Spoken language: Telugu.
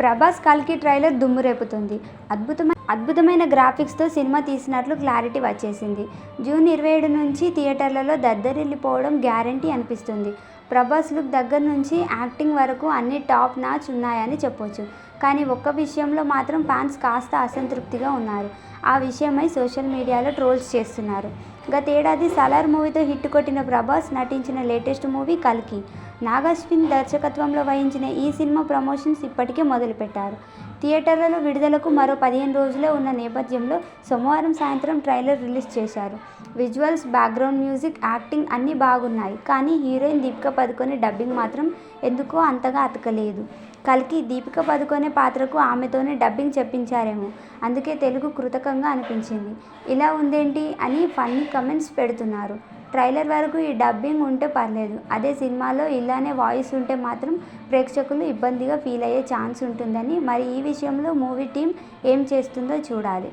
ప్రభాస్ కల్కి ట్రైలర్ దుమ్ము రేపుతుంది. అద్భుతమైన అద్భుతమైన గ్రాఫిక్స్తో సినిమా తీసినట్లు క్లారిటీ వచ్చేసింది. జూన్ ఇరవై ఏడు నుంచి థియేటర్లలో దద్దరిల్లిపోవడం గ్యారంటీ అనిపిస్తుంది. ప్రభాస్ లుక్ దగ్గర నుంచి యాక్టింగ్ వరకు అన్ని టాప్ నాచ్ ఉన్నాయని చెప్పొచ్చు. కానీ ఒక్క విషయంలో మాత్రం ఫ్యాన్స్ కాస్త అసంతృప్తిగా ఉన్నారు. ఆ విషయమై సోషల్ మీడియాలో ట్రోల్స్ చేస్తున్నారు. గతేడాది సలార్ మూవీతో హిట్ కొట్టిన ప్రభాస్ నటించిన లేటెస్ట్ మూవీ కల్కి. నాగశ్విన్ దర్శకత్వంలో వహించిన ఈ సినిమా ప్రమోషన్స్ ఇప్పటికే మొదలుపెట్టారు. థియేటర్లలో విడుదలకు మరో పదిహేను రోజులే ఉన్న నేపథ్యంలో సోమవారం సాయంత్రం ట్రైలర్ రిలీజ్ చేశారు. విజువల్స్ బ్యాక్గ్రౌండ్ మ్యూజిక్ యాక్టింగ్ అన్నీ బాగున్నాయి. కానీ హీరోయిన్ దీపిక పదుకొనే డబ్బింగ్ మాత్రం ఎందుకో అంతగా అతకలేదు. కల్కి దీపిక పదుకొనే పాత్రకు ఆమెతోనే డబ్బింగ్ చెప్పించారేమో. అందుకే తెలుగు కృతకంగా అనిపించింది. ఇలా ఉందేంటి అని ఫన్నీ కమెంట్స్ పెడుతున్నారు. ట్రైలర్ వరకు ఈ డబ్బింగ్ ఉంటే పర్లేదు. అదే సినిమాలో ఇలానే వాయిస్ ఉంటే మాత్రం ప్రేక్షకులు ఇబ్బందిగా ఫీల్ అయ్యే ఛాన్స్ ఉంటుందని మరి ఈ విషయంలో మూవీ టీం ఏం చేస్తుందో చూడాలి.